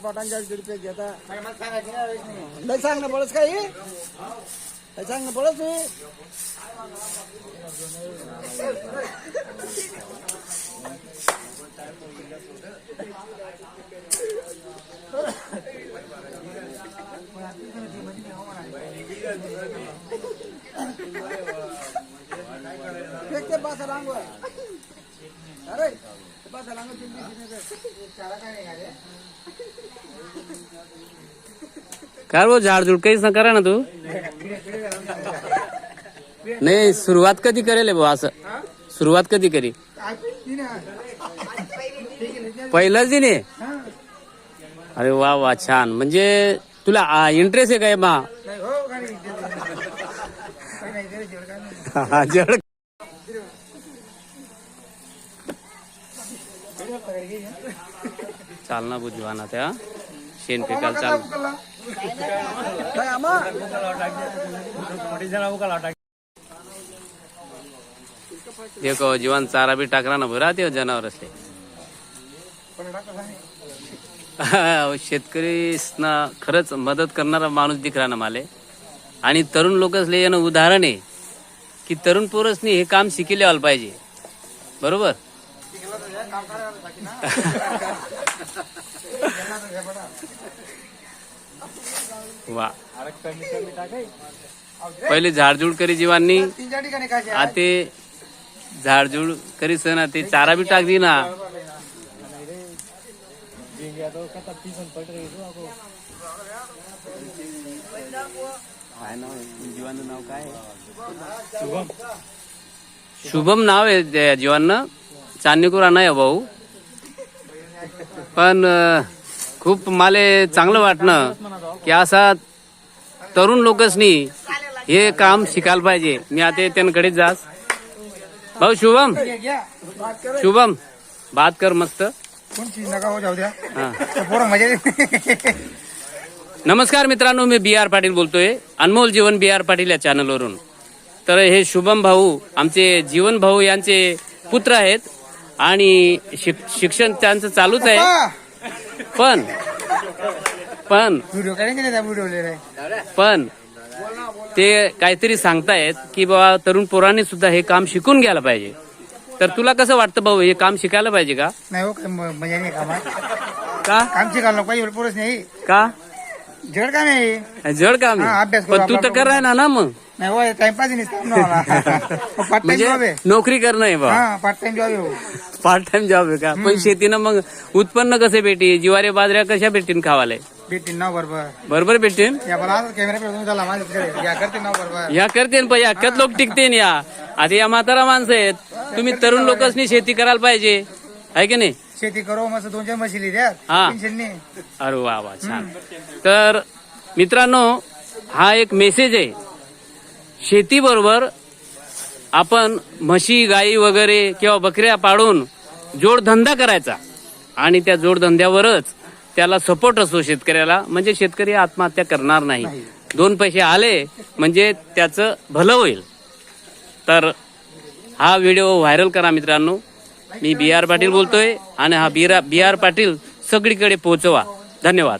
पाटांच्या रुपये घेता नाही सांग ना बळच काही काही सांग ना बळच मी फेक ते पासा रांगवर अरे काय भाऊ झाडझुड काहीच ना करा ना तू? नाही सुरुवात कधी करेल भाऊ असं? सुरुवात कधी करी? पहिलंच दिन अरे वा वा छान. म्हणजे तुला इंटरेस्ट आहे काय मा हा, जड चाल ना बुजवाना त्या शेण फेकायला चाल देखो जीवन चारा बी टाकला ना बरं ते जनावर असले. शेतकरी ना खरंच मदत करणारा माणूस दिखला ना माले. आणि तरुण लोक असले यानं उदाहरण आहे की तरुण पोरसनी हे काम शिकेले आलं पाहिजे. बरोबर? वा. पहिले झाडझुड करी जीवांनी आते झाडझुड करी सण ते चारा बी टाक दे ना. जीवांचं नाव काय शुभम शुभम नाव आहे त्या जीवांना. चांदणीकूर आणा आहे हो भाऊ. पण खूप माले चांगलं वाटणं की असा तरुण लोकसनी हे काम शिकायला पाहिजे. मी आता त्यांकडेच जास. भाऊ शुभम. शुभम बात कर मस्त. नमस्कार मित्रांनो मी बी आर पाटील बोलतोय. अनमोल जीवन बी आर पाटील या चॅनलवरून तर हे शुभम भाऊ आमचे जीवन भाऊ यांचे पुत्र आहेत. आणि शिक- शिक्षण त्यांचं चालूच आहे. पण पण पण ते काहीतरी सांगतायत की बाबा तरुण पोरांनी सुद्धा हे काम शिकून घ्यायला पाहिजे. तर तुला कसं वाटतं भाऊ हे काम शिकायला पाहिजे का? नाही हो काय म- मजा नाही कामात. का? काम शिकायला नको पाहिजे पोरच नाही. का? जड का नाही? जड काम हा. अभ्यास करू पण तू तर आपला- कराय ना ना मग. नाही हो टाइमपास पार्ट टाइम म्हणजे जॉब आहे. नोकरी करणं आहे बा. हा पार्ट टाइम जॉब आहे हो. पार्ट टाइम जॉब आहे का? पण शेतीनं मग उत्पन्न कसे भेटी? जिवारे बाजऱ्या कशा भेटीन खावाले? भेटीन नाव बरोबर. बरोबर भेटीन? या मला कॅमेरा पेटून झाला माझ्याकडे या करते नाव बरोबर. या करते पण लोक टिकते या. आता या म्हातारा माणसं आहेत. तुम्ही तरुण लोकांनी शेती करायला पाहिजे. आहे की नाही? शेती करू मस्त दोन चार मशिली द्या हा. टेन्शन नाही. अरे वा वा छान. तर मित्रांनो हा एक मेसेज आहे. शेतीबरोबर आपण म्हशी गाई वगैरे किंवा बकऱ्या पाळून जोडधंदा करायचा. आणि त्या जोडधंद्यावरच त्याला सपोर्ट असतो शेतकऱ्याला. म्हणजे शेतकरी आत्महत्या करणार नाही. दोन पैसे आले म्हणजे त्याचं भलं होईल. तर हा व्हिडिओ व्हायरल करा मित्रांनो. मी बी आर पाटील बोलतोय आणि हा बी आर पाटील सगळीकडे पोहोचवा. धन्यवाद.